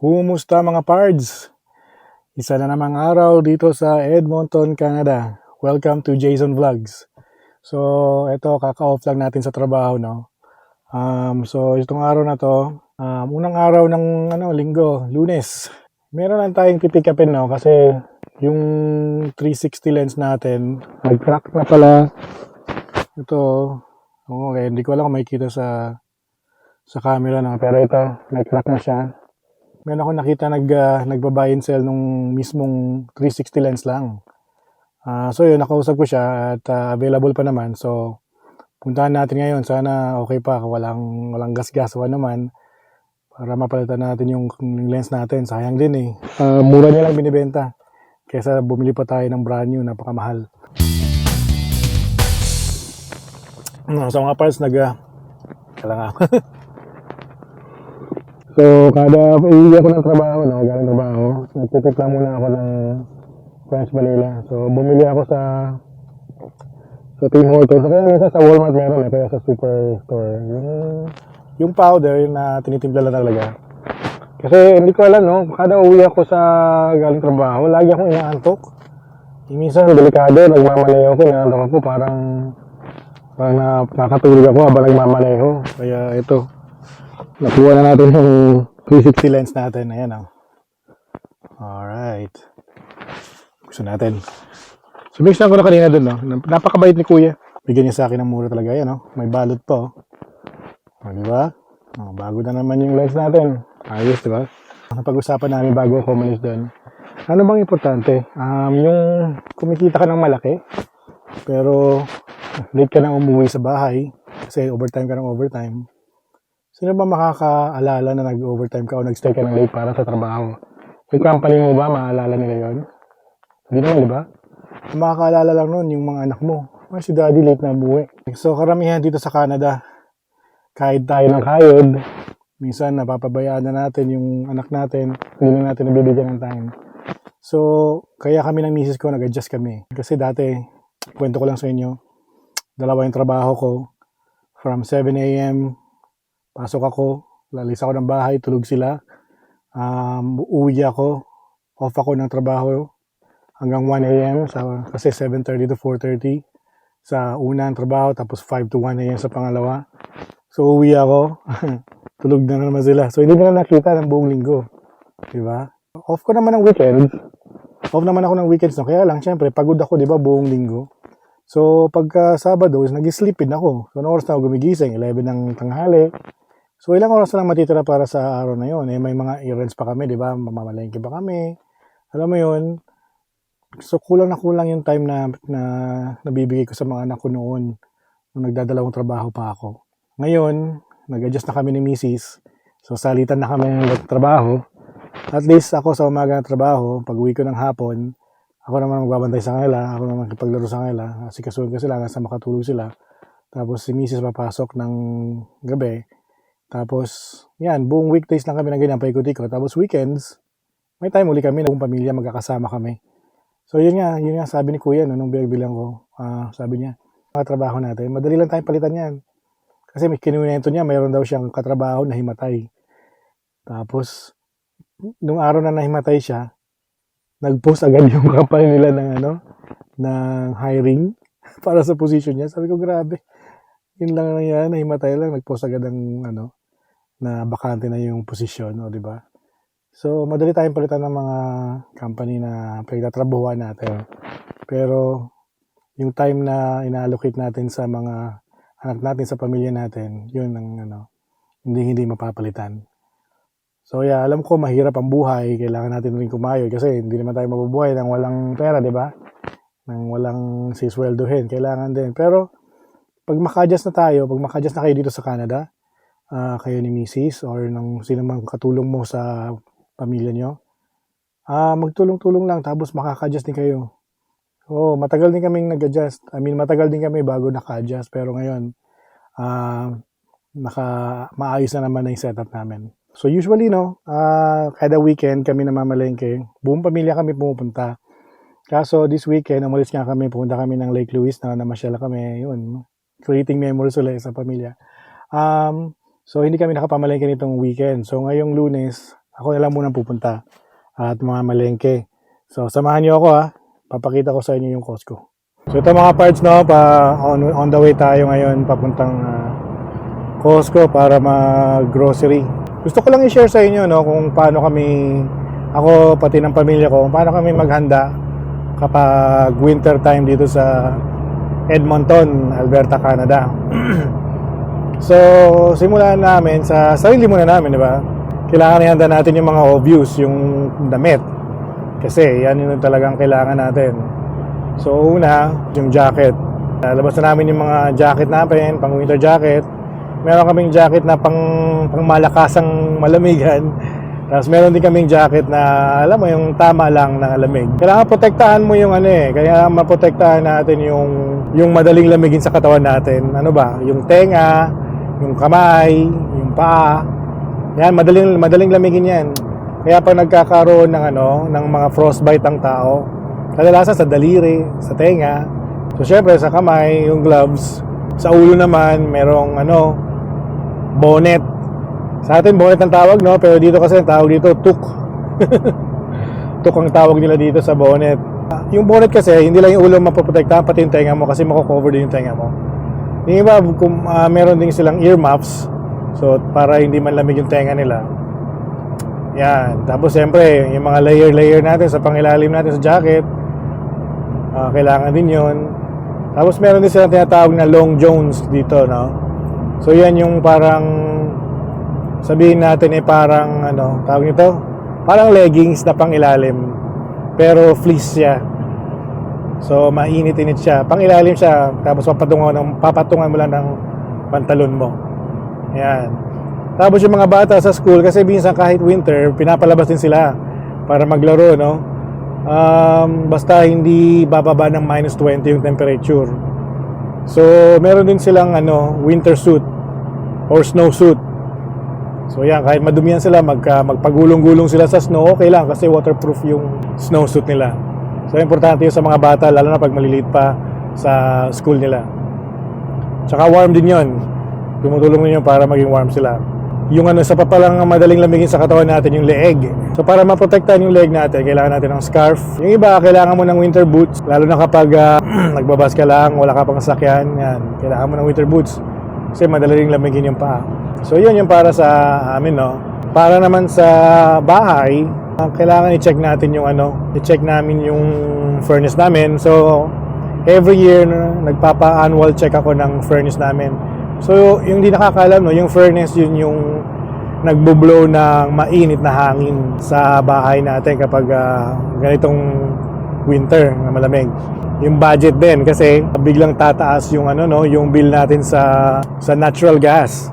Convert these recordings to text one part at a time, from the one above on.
Kumusta mga pards? Isa na namang araw dito sa Edmonton, Canada. Welcome to Jason Vlogs. So, ito, kaka-off lang natin sa trabaho, no? Um, so, itong araw na to, um, unang araw ng ano, linggo, lunes. Meron lang tayong pipick upin, no? Kasi yung 360 lens natin, nag-crack na pala. Ito, okay, hindi ko alam kung makikita sa sa camera na pero ito, may crack na siya meron ako nakita nag, uh, nagbabuy and sell nung mismong 360 lens lang. Ah, so yun, nakausap ko siya at ah, available pa naman. So, puntahan natin ngayon. Sana okay pa, walang, walang gas-gas o naman para mapalitan natin yung lens natin. Sayang din eh. Ah, mura niya lang binibenta. Kesa bumili pa tayo ng brand new, napakamahal. Sa mga parts, nag... Uh, kailangan So, kada uuwi ako ng trabaho, no, galing trabaho, nagtitip lang muna ako ng French vanilla. So, bumili ako sa sa Tim Hortons. Kaya minsan sa Walmart meron eh, kaya sa Superstore. Yung, yung powder na tinitimpla lang talaga. Kasi hindi ko alam, no, kada uwi ako sa galing trabaho, lagi akong inaantok. Yung minsan, delikado, nagmamaneho ko, inaantok ako, parang parang na, nakatulog ako habang nagmamaneho. Kaya ito, Nakuha na natin yung 360 lens natin. Ayan o. Alright. Gusto natin. So, mix ko na kanina dun, no? Napakabait ni kuya. Bigyan niya sa akin ng mura talaga. Ayan, no? May balot pa, oh. O, di ba? O, bago na naman yung lens natin. Ayos, di ba? Napag-usapan namin bago ako umalis doon. Ano bang importante? Um, yung kumikita ka ng malaki, pero late ka na umuwi sa bahay, kasi overtime ka ng overtime, Sino ba makakaalala na nag-overtime ka o nag-stay ka ng late para sa trabaho? Yung company mo ba, maalala nila yon? Hindi naman, di ba? Makakaalala lang nun, yung mga anak mo. Ay, si daddy late na buwi. So, karamihan dito sa Canada, kahit tayo ng kayod, minsan napapabayaan na natin yung anak natin, hindi na natin nabibigyan ng time. So, kaya kami ng misis ko, nag-adjust kami. Kasi dati, kwento ko lang sa inyo, dalawa yung trabaho ko, from 7 a.m. Pasok ako, lalis ako ng bahay, tulog sila. Um, uuwi ako, off ako ng trabaho hanggang 1 a.m. Sa, kasi 7.30 to 4.30 sa unang trabaho, tapos 5 to 1 a.m. sa pangalawa. So, uwi ako, tulog na naman sila. So, hindi na nakita ng buong linggo. Diba? Off ko naman ng weekends. Off naman ako ng weekends. No? Kaya lang, syempre, pagod ako, di ba, buong linggo. So, pagka Sabado, nag-sleep in ako. So, ano oras na ako gumigising? 11 ng tanghali. So, ilang oras lang matitira para sa araw na yun? Eh, may mga errands pa kami, di ba? Mamamalengke pa kami. Alam mo yun? So, kulang na kulang yung time na, na nabibigay ko sa mga anak ko noon nung nagdadalawang trabaho pa ako. Ngayon, nag-adjust na kami ni Mrs. So, salitan na kami ng trabaho. At least ako sa umaga ng trabaho, pag uwi ko ng hapon, ako naman magbabantay sa kanila, ako naman kipaglaro sa kanila, kasi kasuhin ko sila hanggang sa makatulog sila. Tapos si Mrs. papasok ng gabi, tapos, yan, buong weekdays lang kami na ganyan, paikot-ikot. Tapos weekends, may time uli kami na buong pamilya magkakasama kami. So, yun nga, yun nga sabi ni Kuya, no, nung binagbilang ko, uh, sabi niya, mga trabaho natin, madali lang tayong palitan yan. Kasi may kinuwento niya, mayroon daw siyang katrabaho na himatay. Tapos, nung araw na nahimatay siya, nag-post agad yung company nila ng ano, ng hiring para sa position niya. Sabi ko, grabe. Yun lang yan, nahimatay lang, nag-post agad ng ano, na bakante na yung posisyon, no, di ba? So, madali tayong palitan ng mga company na pinagtatrabuhan natin. Pero, yung time na ina-allocate natin sa mga anak natin, sa pamilya natin, yun ang ano, hindi hindi mapapalitan. So, yeah, alam ko mahirap ang buhay, kailangan natin rin kumayod kasi hindi naman tayo mabubuhay nang walang pera, di ba? Nang walang sisweldohin, kailangan din. Pero, pag maka-adjust na tayo, pag maka-adjust na kayo dito sa Canada, uh, kayo ni Mrs. or ng sino mang katulong mo sa pamilya nyo, uh, magtulong-tulong lang tapos makaka-adjust din kayo. Oo, oh, matagal din kaming nag-adjust. I mean, matagal din kami bago naka-adjust. Pero ngayon, uh, naka, maayos na naman na yung setup namin. So usually, no, uh, kada weekend kami namamalengke. Buong pamilya kami pumupunta. Kaso this weekend, umalis nga kami, pumunta kami ng Lake Louise na namasyala kami. Yun, creating memories ulit sa pamilya. Um, So, hindi kami nakapamalengke nitong weekend. So, ngayong lunes, ako na lang muna pupunta at mga malengke. So, samahan niyo ako ha. Papakita ko sa inyo yung Costco. So, ito mga parts no, pa on, on the way tayo ngayon papuntang ah, Costco para mag-grocery. Gusto ko lang i-share sa inyo no, kung paano kami, ako pati ng pamilya ko, paano kami maghanda kapag winter time dito sa Edmonton, Alberta, Canada. so, simulan namin sa sarili muna namin, di ba? Kailangan ihanda natin yung mga obvious, yung damit. Kasi yan yung talagang kailangan natin. So, una, yung jacket. Lalabas na namin yung mga jacket namin, pang winter jacket. Meron kaming jacket na pang, pang malakasang malamigan. Tapos meron din kaming jacket na, alam mo, yung tama lang ng lamig. Kailangan protektahan mo yung ano eh. Kaya maprotektahan natin yung, yung madaling lamigin sa katawan natin. Ano ba? Yung tenga, yung kamay, yung paa. Yan, madaling, madaling lamigin yan. Kaya pag nagkakaroon ng ano, ng mga frostbite ang tao, kadalasan sa daliri, sa tenga. So syempre sa kamay, yung gloves. Sa ulo naman, merong ano, bonnet. Sa atin bonnet ang tawag, no? Pero dito kasi ang tawag dito, tuk. tuk ang tawag nila dito sa bonnet. Yung bonnet kasi, hindi lang yung ulo mapoprotektahan, pati yung tenga mo kasi mako-cover din yung tenga mo. Yung iba, kung ah, meron din silang earmuffs, so para hindi man lamig yung tenga nila. Yan. Tapos siyempre, yung mga layer-layer natin sa pangilalim natin sa jacket, ah, kailangan din yon. Tapos meron din silang tinatawag na long jones dito, no? So yan yung parang sabihin natin eh parang ano, tawag nito? Parang leggings na pangilalim. Pero fleece siya. So mainit-init siya. Pangilalim siya, tapos papatungan ng papatungan mo lang ng pantalon mo. Yan. Tapos yung mga bata sa school kasi minsan kahit winter, pinapalabas din sila para maglaro, no? Um, basta hindi bababa ng minus 20 yung temperature. So, meron din silang ano, winter suit or snow suit. So yan, kahit madumihan sila, magka, magpagulong-gulong sila sa snow, okay lang kasi waterproof yung snowsuit nila. So importante yun sa mga bata, lalo na pag maliliit pa sa school nila. Tsaka warm din yun. Tumutulong din yun para maging warm sila. Yung ano, sa papalang madaling lamigin sa katawan natin, yung leeg. So para maprotektahan yung leg natin, kailangan natin ng scarf. Yung iba, kailangan mo ng winter boots. Lalo na kapag ah, nagbabas ka lang, wala ka pang sasakyan. Yan, kailangan mo ng winter boots. Kasi madaling lamigin yung paa. So yun yung para sa amin, no? Para naman sa bahay, ah, kailangan i-check natin yung ano, i-check namin yung furnace namin. So every year nagpapa-annual check ako ng furnace namin. So yung di nakakalam, no, yung furnace yun yung nagbo-blow ng mainit na hangin sa bahay natin kapag ah, ganitong winter na malamig. Yung budget din kasi biglang tataas yung ano no, yung bill natin sa sa natural gas.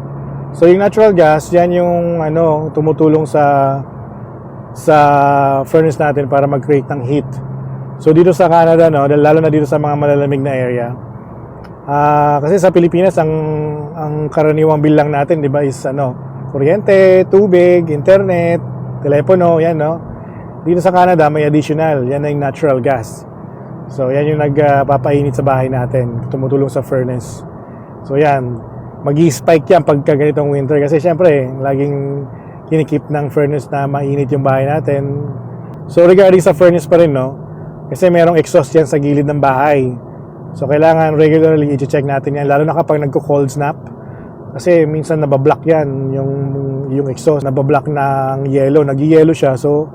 So yung natural gas, yan yung ano tumutulong sa sa furnace natin para mag-create ng heat. So dito sa Canada no, lalo na dito sa mga malalamig na area. Ah, kasi sa Pilipinas ang ang karaniwang bill lang natin, 'di ba, is ano, kuryente, tubig, internet, telepono, yan no. Dito sa Canada may additional, yan yung natural gas. So yan yung nagpapainit sa bahay natin, tumutulong sa furnace. So yan, magi-spike yan pagka ganitong winter kasi syempre, laging kinikip ng furnace na mainit yung bahay natin. So regarding sa furnace pa rin, no, kasi merong exhaust yan sa gilid ng bahay. So kailangan regularly i-check natin yan, lalo na kapag nagko-cold snap. Kasi minsan nabablock yan, yung, yung exhaust, nabablock ng yellow, nag-yellow siya. So,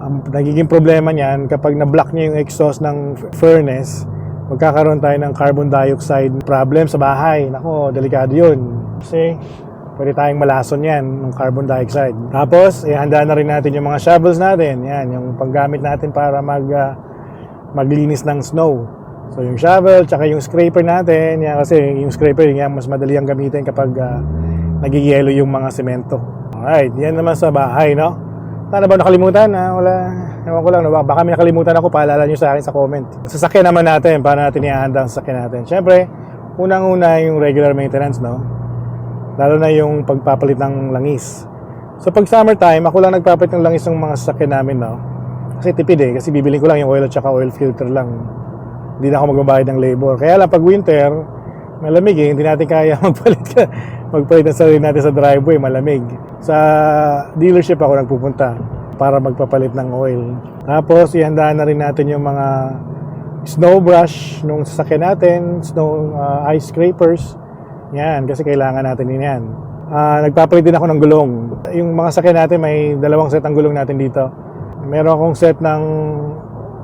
ang nagiging problema niyan, kapag na-block niya yung exhaust ng furnace, magkakaroon tayo ng carbon dioxide problem sa bahay. Nako, delikado yun. Kasi, pwede tayong malason yan, ng carbon dioxide. Tapos, ihanda na rin natin yung mga shovels natin. Yan, yung panggamit natin para mag, ah, maglinis ng snow. So yung shovel, tsaka yung scraper natin, yan kasi yung scraper, yan mas madali ang gamitin kapag uh, nagigiyelo yung mga semento. Alright, yan naman sa bahay, no? Sana ba nakalimutan? Ha? Wala, ewan ko lang, no? baka may nakalimutan ako, paalala nyo sa akin sa comment. Sasakyan naman natin, paano natin ihahanda ang sasakyan natin. Siyempre, unang-una yung regular maintenance, no? Lalo na yung pagpapalit ng langis. So pag summertime, ako lang nagpapalit ng langis ng mga sasakyan namin, no? Kasi tipid eh, kasi bibili ko lang yung oil at saka oil filter lang hindi na ako magbabayad ng labor. Kaya lang pag winter, malamig eh, hindi natin kaya magpalit ka magpalit ng sarili natin sa driveway, malamig. Sa dealership ako nagpupunta para magpapalit ng oil. Tapos, ihanda na rin natin yung mga snow brush nung sasakyan natin, snow uh, ice scrapers. Yan, kasi kailangan natin din yan. Ah, nagpapalit din ako ng gulong. Yung mga sakyan natin, may dalawang set ng gulong natin dito. Meron akong set ng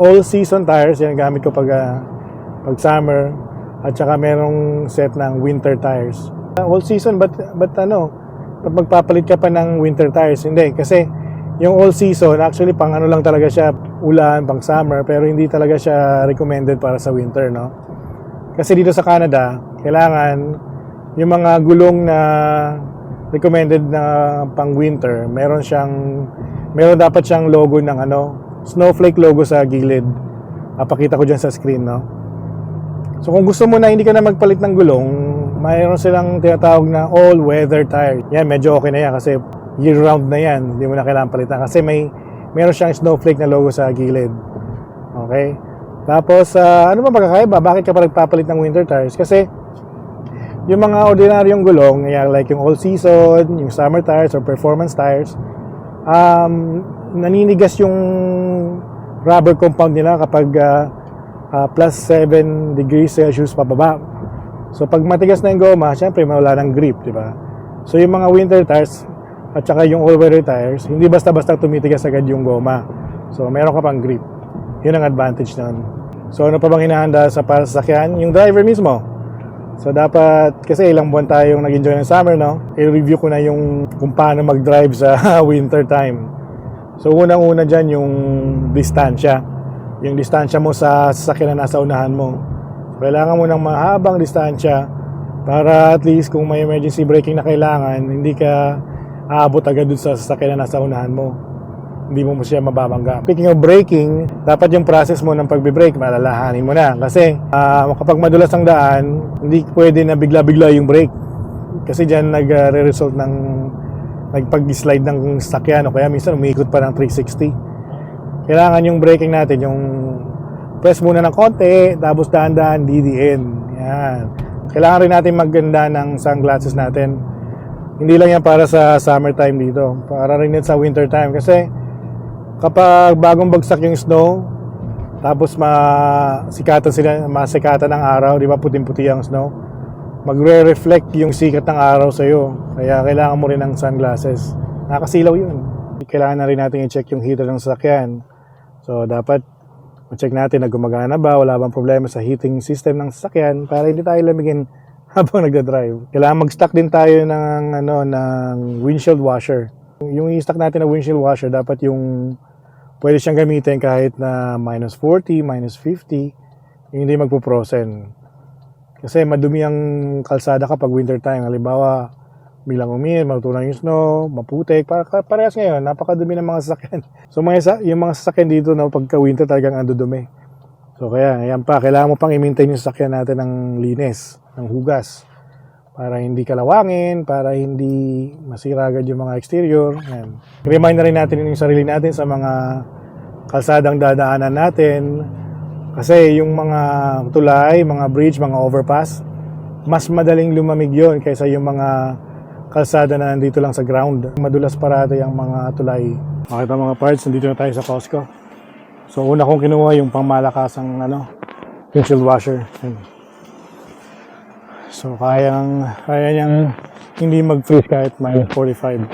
all-season tires, yan gamit ko pag, ah, pag summer. At saka merong set ng winter tires. All season, but, but ano, pag magpapalit ka pa ng winter tires, hindi. Kasi yung all season, actually pang ano lang talaga siya, ulan, pang summer, pero hindi talaga siya recommended para sa winter, no? Kasi dito sa Canada, kailangan yung mga gulong na recommended na pang winter, meron siyang meron dapat siyang logo ng ano, snowflake logo sa gilid. Papakita ko diyan sa screen, no. So kung gusto mo na hindi ka na magpalit ng gulong, mayroon silang tinatawag na all-weather tire. Yan, medyo okay na yan kasi year-round na yan. Hindi mo na kailangan palitan kasi may meron siyang snowflake na logo sa gilid. Okay? Tapos, ah, ano ba magkakaiba? Bakit ka pa nagpapalit ng winter tires? Kasi yung mga ordinaryong gulong, yan, like yung all season, yung summer tires or performance tires, um, naninigas yung rubber compound nila kapag ah, ah, plus 7 degrees Celsius pababa. So pag matigas na yung goma, syempre mawala ng grip, di ba? So yung mga winter tires at saka yung all-weather tires, hindi basta-basta tumitigas agad yung goma. So meron ka pang grip. Yun ang advantage nun. So ano pa bang hinahanda sa para sa sakyan? Yung driver mismo. So dapat, kasi ilang buwan tayong nag-enjoy ng summer, no? I-review ko na yung kung paano mag-drive sa winter time. So unang-una dyan yung distansya. Yung distansya mo sa sasakyan na nasa unahan mo. Kailangan mo ng mahabang distansya para at least kung may emergency braking na kailangan, hindi ka aabot agad dun sa sasakyan na nasa unahan mo. Hindi mo siya mababangga. Speaking of braking, dapat yung process mo ng pagbe-brake, malalahanin mo na. Kasi ah, kapag madulas ang daan, hindi pwede na bigla-bigla yung brake. Kasi dyan nagre-result ng nagpag-slide ng sasakyan o kaya minsan umiikot pa ng 360. Kailangan yung braking natin, yung press muna ng konti, tapos dahan-dahan DDN. Yan. Kailangan rin natin magganda ng sunglasses natin. Hindi lang yan para sa summertime dito. Para rin yan sa winter time. Kasi kapag bagong bagsak yung snow, tapos masikatan sila, masikatan ng araw, di ba puting-puti ang snow, magre-reflect yung sikat ng araw sa iyo. Kaya kailangan mo rin ng sunglasses. Nakasilaw yun. Kailangan na rin natin i-check yung heater ng sasakyan. So dapat ma-check natin na gumagana ba, wala bang problema sa heating system ng sasakyan para hindi tayo lamigin habang nagda-drive. Kailangan mag-stock din tayo ng ano ng windshield washer. Yung i-stock natin na windshield washer dapat yung pwede siyang gamitin kahit na minus 40, minus 50, yung hindi magpo-frozen. Kasi madumi ang kalsada kapag winter time. Halimbawa, bilang umir, matutunan yung snow, maputik, para, parehas ngayon, napakadumi ng mga sasakyan. So mga yung mga sasakyan dito na pagka winter talagang ang dudumi. So kaya, ayan pa, kailangan mo pang i-maintain yung sasakyan natin ng linis, ng hugas. Para hindi kalawangin, para hindi masira agad yung mga exterior. Ayan. Remind na rin natin yung sarili natin sa mga kalsadang dadaanan natin. Kasi yung mga tulay, mga bridge, mga overpass, mas madaling lumamig yon kaysa yung mga kalsada na nandito lang sa ground. Madulas parati ang mga tulay. Makita mga parts, nandito na tayo sa Costco. So una kong kinuha yung pangmalakasang ano, windshield washer. Yan. So kayang, kaya niyang hindi mag-freeze kahit minus 45.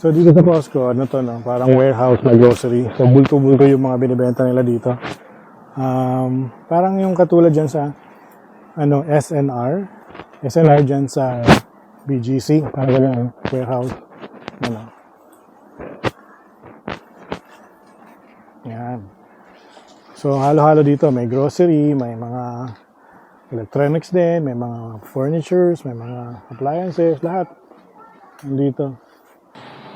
So dito sa Costco, ano to no, parang warehouse na grocery. So bulto-bulto yung mga binibenta nila dito. Um, parang yung katulad dyan sa ano, SNR. SNR dyan sa BGC. Parang ganyan, warehouse. Ano. Yan. So, halo-halo dito. May grocery, may mga electronics din, may mga furnitures, may mga appliances, lahat. Nandito.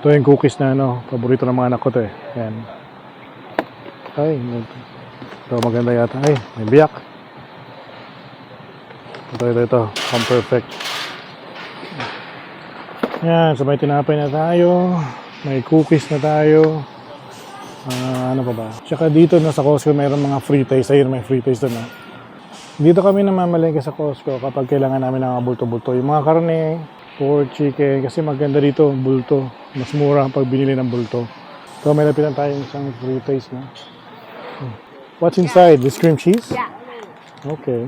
Ito yung cookies na ano, paborito ng mga anak ko to eh. Yan. Ay, ito maganda yata. Ay, may biyak. Ito, ito, ito. Pang perfect. Yan, so may tinapay na tayo. May cookies na tayo. Ah, ano pa ba? Tsaka dito na sa Costco mayroon mga free taste. Ayun, may free taste doon. ah. Dito kami namamalengke sa Costco kapag kailangan namin ng mga bulto-bulto. Yung mga karne, Pork chicken. Kasi maganda dito, bulto. Mas mura ang pag binili ng bulto. So may napitan tayong isang free taste na. What's inside? This cream cheese? Yeah. Okay.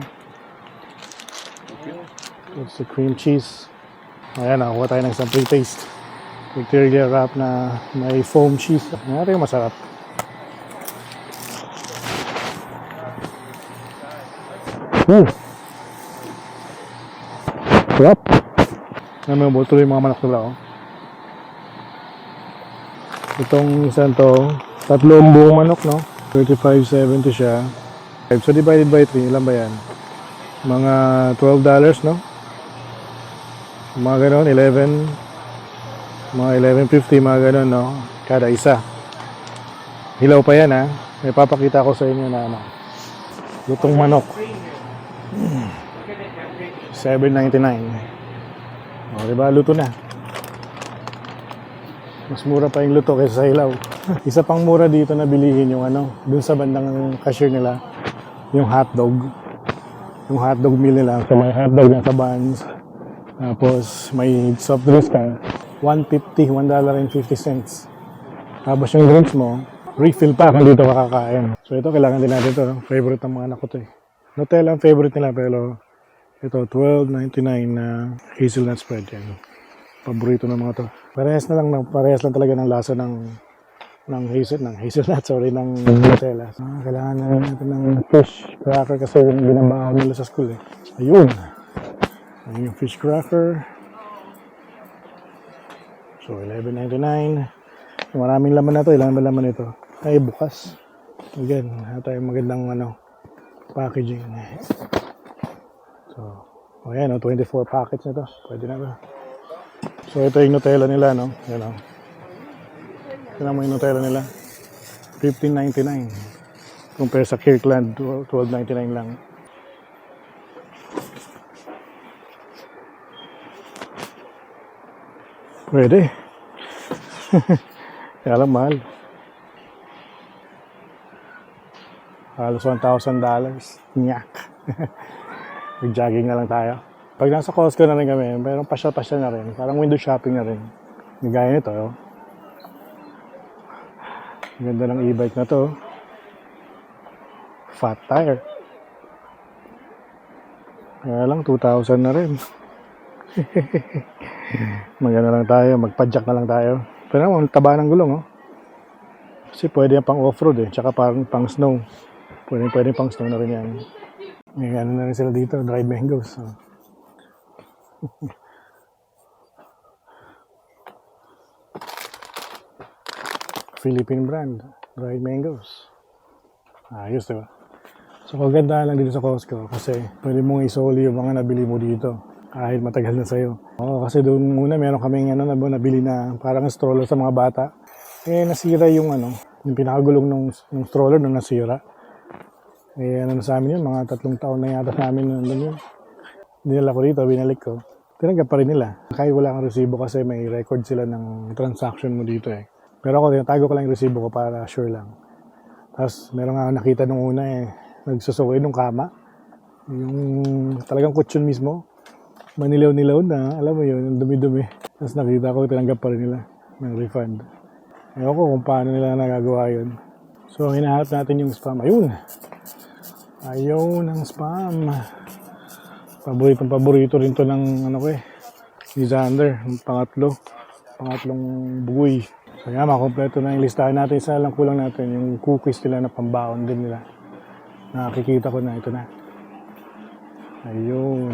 It's the cream cheese. Ayan, nakakuha tayo ng isang free taste. Victoria wrap na may foam cheese. Yung masarap. Hmm. Sarap. Alam mo, tuloy mga manok nila, oh. Itong isang to, tatlong buong manok, no? 35.70 siya. So, divided by 3, ilan ba yan? Mga $12, no? Mga ganon, 11, mga 11.50, mga ganon, no? Kada isa. Hilaw pa yan, ha? May papakita ko sa inyo na, ano, lutong manok. 7.99. O, diba? Luto na. Mas mura pa yung luto kaysa sa hilaw. Isa pang mura dito na bilihin yung ano, dun sa bandang cashier nila, yung hotdog. Yung hotdog meal nila. So may hotdog na sa buns. Tapos may soft drinks ka. 150, $1.50. Tapos yung drinks mo, refill pa kung dito ka kakain. So ito, kailangan din natin ito. Favorite ng mga anak ko to eh. Nutella ang favorite nila pero ito, $12.99 na hazelnut spread yan. Paborito ng mga to. Parehas na lang, ng- parehas lang talaga ng lasa ng ng hazel, ng hazelnut, sorry, ng Nutella. Ah, kailangan na natin ng fish cracker kasi yung binabaho nila sa school eh. Ayun. Ayun yung fish cracker. So, $11.99. Maraming laman na to. Ilan ba laman ito? Ay, bukas. Again, tayong magandang ano, packaging. So, o oh, 24 packets na to. Pwede na ba? So, ito yung Nutella nila, no? Yan, oh. Tignan mo yung Nutella nila. 15.99. Compare sa Kirkland, 12.99 lang. Pwede. Kaya lang mahal. Halos $1,000. Nyak. Mag-jogging na lang tayo. Pag nasa Costco na rin kami, mayroong pasyal-pasyal na rin. Parang window shopping na rin. Gaya nito, oh. Ganda ng e-bike na to. Fat tire. Kaya lang, 2,000 na rin. Magano lang tayo, magpadjak na lang tayo. Pero ang taba ng gulong, oh. Kasi pwede yan pang off-road eh, tsaka parang pang snow. Pwede, pwede pang snow na rin yan. May ano na rin sila dito, dried mangoes. Oh. Philippine brand, dried mangoes. Ayos, diba? So, kagandahan lang dito sa Costco kasi pwede mong isoli yung mga nabili mo dito kahit matagal na sa'yo. Oo, kasi doon muna meron kaming ano, nab- nabili na parang stroller sa mga bata. Eh, nasira yung ano, yung pinakagulong ng, ng stroller nung nasira. Eh, ano na sa amin yun, mga tatlong taon na yata sa amin nandun yun. Dinala ko dito, binalik ko. Tinanggap pa rin nila. Kahit wala kang resibo kasi may record sila ng transaction mo dito eh. Pero ako, tinatago ko lang yung resibo ko para sure lang. Tapos, meron nga nakita nung una eh, nagsusukoy nung kama. Yung talagang kutsyon mismo. Manilaw-nilaw na, alam mo yun, dumi-dumi. Tapos nakita ko, tinanggap pa rin nila ng refund. Ewan ko kung paano nila nagagawa yun. So, hinahanap natin yung spam. Ayun! Ayun ang spam. Paboritong paborito rin to ng ano ko eh. Ni Xander, pangatlo. Pangatlong bugoy. So yan, makompleto na yung listahan natin. Isa lang kulang natin yung cookies nila na pambaon din nila. Nakikita ko na ito na. Ayun.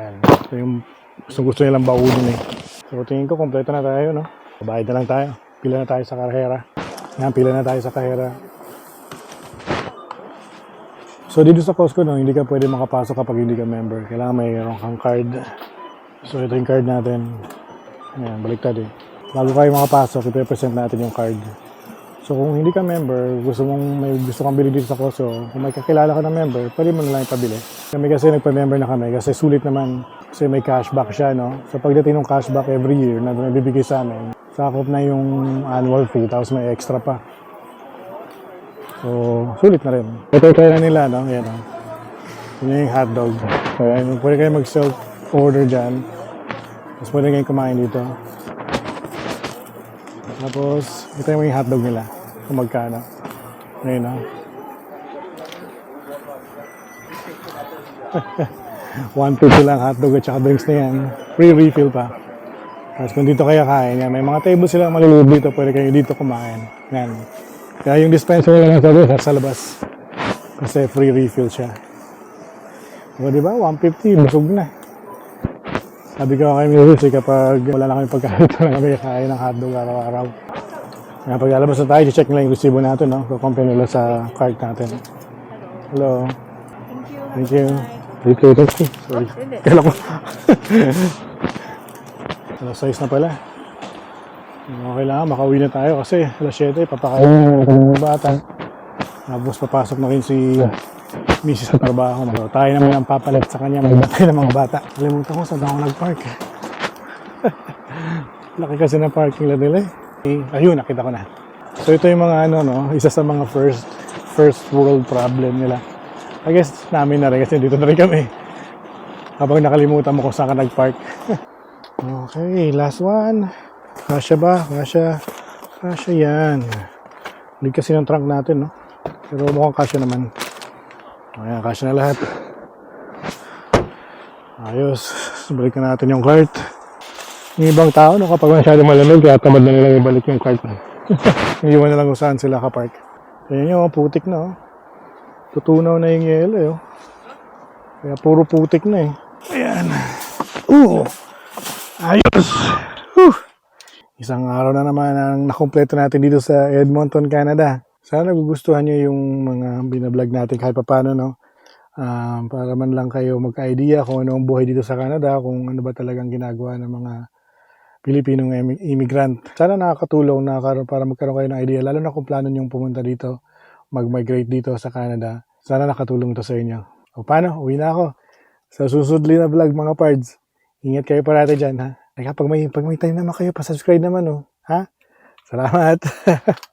Yan. Ito yung gusto, gusto nilang baunin eh. So tingin ko kompleto na tayo, no? Babayad na lang tayo. Pila na tayo sa karhera. Yan, pila na tayo sa karhera. So dito sa Costco, no, hindi ka pwede makapasok kapag hindi ka member. Kailangan mayroon kang card. So ito yung card natin. Ayan, baliktad eh. Bago kayo makapasok, ipe-present natin yung card. So kung hindi ka member, gusto mong may gusto kang bili dito sa Costco, kung may kakilala ka ng member, pwede mo na lang ipabili. Kami kasi nagpa-member na kami kasi sulit naman kasi may cashback siya, no? So pagdating ng cashback every year na nabibigay sa amin, sakop na yung annual fee, tapos may extra pa. So, sulit na rin. Ito yung kaya nila, no? Yan, no? Yun yung hotdog. So, yan, pwede kayo mag-self order dyan. Tapos pwede kayong kumain dito. Tapos, ito yung hotdog nila. Kung magkano. Ngayon ah. 150 lang hotdog at saka drinks na yan. Free refill pa. Tapos kung dito kayo kain, yan, may mga table sila malulubog dito, pwede kayo dito kumain. Yan. Kaya yung dispenser nila nasa labas, sa labas. Kasi free refill siya. O di ba? 150, busog na. Sabi ko kay Miris, kapag wala na kami pagkain, ito lang kami kain ng hotdog araw-araw. Kaya pag lalabas na tayo, check nila yung resibo natin, no? Kukumpin nila sa card natin. Hello. Thank you. Thank you. Thank you. Sorry. Kala ko. alas 6 na pala. Okay lang, makauwi na tayo kasi alas 7, papakain na ng bata. Tapos papasok na rin si Mrs. sa trabaho. So, tayo naman ang papalit sa kanya, magbatay ng mga bata. Kalimutan ko saan ako nag-park. Laki kasi ng parking lot nila eh. Ayun, nakita ko na. So ito yung mga ano, no, isa sa mga first first world problem nila. I guess namin na rin kasi dito na rin kami. Kapag nakalimutan mo kung saan ka nag-park. okay, last one. Kasya ba? Kasya. Kasya yan. Lig kasi ng trunk natin, no? Pero mukhang kasya naman. Ayan, kasya na lahat. Ayos. Balikan natin yung cart. Yung ibang tao, no, kapag masyado malamig, kaya tamad na nilang ibalik yung cart. Iiwan na lang kung saan sila kapark. Ayan yung putik na, oh. Tutunaw na yung yelo, eh, oh. Kaya puro putik na, eh. Ayan. Uh! Ayos! Uh! Isang araw na naman ang nakumpleto natin dito sa Edmonton, Canada. Sana nagugustuhan nyo yung mga binablog natin kahit paano, no? Um, para man lang kayo magka-idea kung ano ang buhay dito sa Canada, kung ano ba talagang ginagawa ng mga Pilipinong immigrant. Sana nakakatulong na para magkaroon kayo ng idea, lalo na kung plano nyong pumunta dito, mag-migrate dito sa Canada. Sana nakatulong to sa inyo. O paano? Uwi na ako. Sa susunod na vlog mga pards. Ingat kayo parati dyan ha. Teka, pag may, pag may time naman kayo, pa-subscribe naman oh. Ha? Salamat.